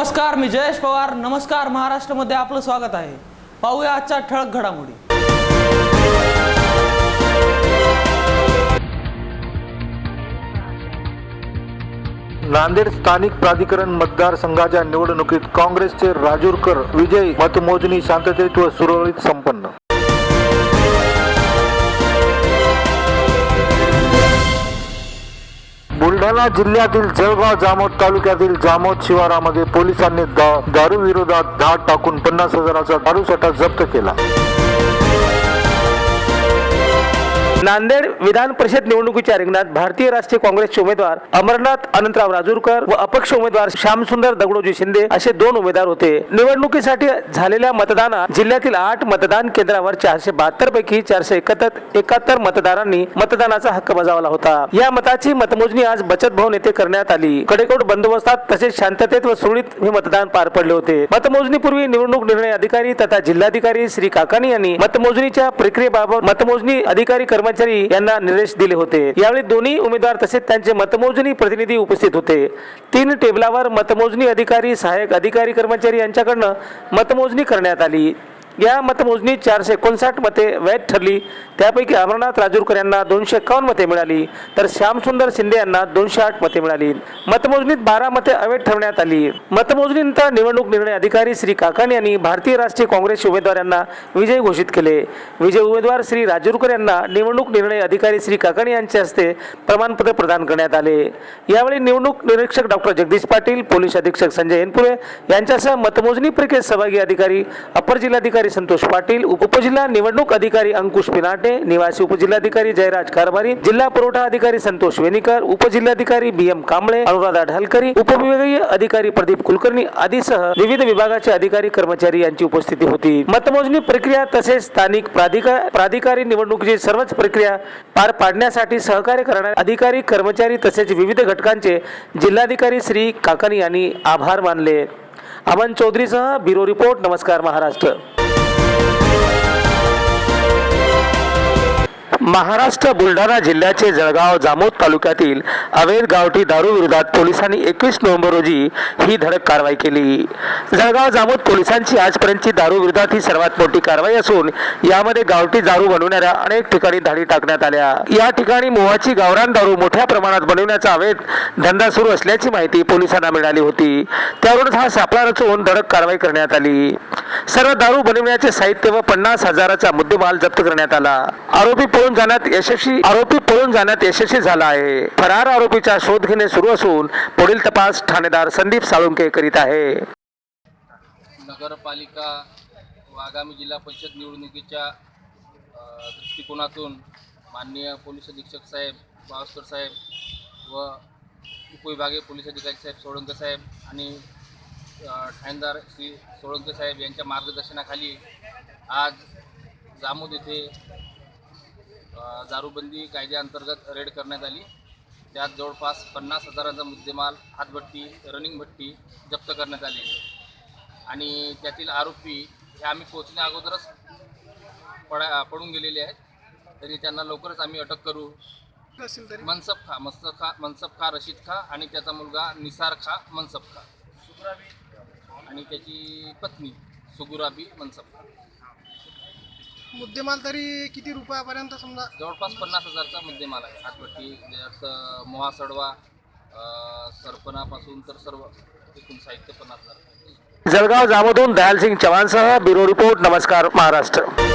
नमस्कार मी जयेश पवार. नमस्कार महाराष्ट्रामध्ये आपलं स्वागत आहे. पाहूया आजच्या ठळक घडामोडी. नांदेड स्थानिक प्राधिकरण मतदारसंघाच्या निवडणुकीत काँग्रेसचे राजूरकर विजय मतमोजणी शांततेत व सुरळीत संपन्न. जालना जिल्ह्यातील जळगाव जामोद तालुक्यातील जामोद शिवारामध्ये पोलिसांनी दारू विरोधात धाड टाकून पन्नास हजाराचा दारूसाठा जप्त केला. नांदेड विधान परिषद निवडणुकीच्या रिंगणात भारतीय राष्ट्रीय काँग्रेसचे उमेदवार अमरनाथ अनंतराव राजूरकर व अपक्ष उमेदवार श्यामसुंदर दगडोजी शिंदे असे दोन उमेदवार होते. निवडणुकीसाठी झालेल्या मतदानात जिल्ह्यातील आठ मतदान केंद्रावर चारशे बहात्तर पैकी चारशे एकाहत्तर एकाहत्तर मतदारांनी मतदानाचा हक्क बजावला होता. या मताची मतमोजणी आज बचत भवन येथे करण्यात आली. कडेकोट बंदोबस्तात तसेच शांततेत व सुरळीत हे मतदान पार पडले होते. मतमोजणीपूर्वी निवडणूक निर्णय अधिकारी तथा जिल्हाधिकारी श्री काकानी यांनी मतमोजणीच्या प्रक्रियेबाबत मतमोजणी अधिकारी कर्मचारी यांना निर्देश दिले होते. यावेळी दोन्ही उमेदवार तसेच त्यांचे मतमोजणी प्रतिनिधी उपस्थित होते. तीन टेबलावर मतमोजणी अधिकारी सहाय्यक अधिकारी कर्मचारी यांच्याकडनं मतमोजणी करण्यात आली. या मतमोजणीत चारशे एकोणसाठ मते वैध ठरली. त्यापैकी अमरनाथ राजूरकर यांना दोनशे एकावन्न मते मिळाली. तर श्यामसुंदर शिंदे यांना दोनशे आठ मते मिळाली. मतमोजणीत बारा मते अवैध ठरवण्यात आली. मतमोजणीनंतर निवडणूक निर्णय अधिकारी श्री काकाणी यांनी भारतीय राष्ट्रीय काँग्रेसचे उमेदवार यांना विजयी घोषित केले. विजय उमेदवार श्री राजूरकर यांना निवडणूक निर्णय अधिकारी श्री काकाणी यांच्या हस्ते प्रमाणपत्र प्रदान करण्यात आले. यावेळी निवडणूक निरीक्षक डॉक्टर जगदीश पाटील पोलीस अधीक्षक संजय एनपुरे यांच्यासह मतमोजणी प्रक्रियेत सहभागी अधिकारी अपर जिल्हाधिकारी संतोष पाटील उपजिल्हा निवडणूक अधिकारी अंकुश पिनाटे निवासी उपजिल्हाधिकारी जयराज कारभारी जिल्हा पुरवठा अधिकारी संतोष वेनीकर उपजिल्हाधिकारी बी एम कांबळे अनुराधा ढालकरी उपविभागीय अधिकारी प्रदीप कुलकर्णी आदीसह विविध विभागाचे अधिकारी कर्मचारी यांची उपस्थिती होती. मतमोजणी प्रक्रिया तसेच स्थानिक प्राधिकार प्राधिकारी निवडणुकीची सर्वच प्रक्रिया पार पाडण्यासाठी सहकार्य करणारे अधिकारी कर्मचारी तसेच विविध घटकांचे जिल्हाधिकारी श्री काकानी यांनी आभार मानले. अमन चौधरीसह ब्युरो रिपोर्ट नमस्कार महाराष्ट्र. महाराष्ट्र बुलढाणा जिल्ह्याचे जळगाव जामोद तालुक्यातील अवैध गावठी दारू विरोधात पोलिसांनी एकवीस नोव्हेंबर रोजी ही धडक कारवाई केली. जळगाव जामोद पोलिसांची आजपर्यंतची दारू विरोधात ही सर्वात मोठी कारवाई असून यामध्ये गावठी दारू बनवणाऱ्या अनेक ठिकाणी धाडी टाकण्यात आल्या. या ठिकाणी मोहाची गावरान दारू मोठ्या प्रमाणात बनवण्याचा अवैध धंदा सुरू असल्याची माहिती पोलिसांना मिळाली होती. त्यावरून हा सापळा रचून धडक कारवाई करण्यात आली. सर्व दारू बनवण्याचे साहित्य व पन्नास हजाराचा मुद्देमाल जप्त करण्यात आला. आरोपी पळून जाण्यात यशस्वी आरोपी पळून जाण्यात यशस्वी झाला आहे. फरार आरोपीचा शोध घेणे सुरू असून पुढील तपास ठाणेदार संदीप साळुंके करीत आहे. नगरपालिका व आगामी जिल्हा परिषद निवडणुकीच्या दृष्टिकोनातून माननीय पोलीस अधीक्षक साहेब बावस्कर साहेब व उपविभागीय पोलीस अधिकारी साहेब सोळंके साहेब आणि ठाणेदार श्री सोळंके साहेब यांच्या मार्गदर्शनाखाली आज जामोद येथे दारूबंदी कायद्याअंतर्गत रेड करण्यात आली. त्यात जवळपास पन्नास हजाराचा मुद्देमाल हातभट्टी रनिंग भट्टी जप्त करण्यात आली आणि त्यातील आरोपी हे आम्ही पोचण्या अगोदरच पडा पडून गेलेले आहेत. तरी त्यांना लवकरच आम्ही अटक करू. मनसब खा मनसब खा मनसब खा रशीद खा आणि त्याचा मुलगा निसार खा मनसब खा. आणि त्याची पत्नी सुगुराबी मनसब खा. मुद्देमाल तरी किती रुपयापर्यंत समजा? जवळपास पन्नास हजारचा मुद्देमाल आहे. ज्यात अ, मोहा सडवा सरपणापासून तर सर्व एकूण साहित्य पन्नास हजार. जळगाव जामोदून दयालसिंग चव्हाणसह ब्युरो रिपोर्ट नमस्कार महाराष्ट्र.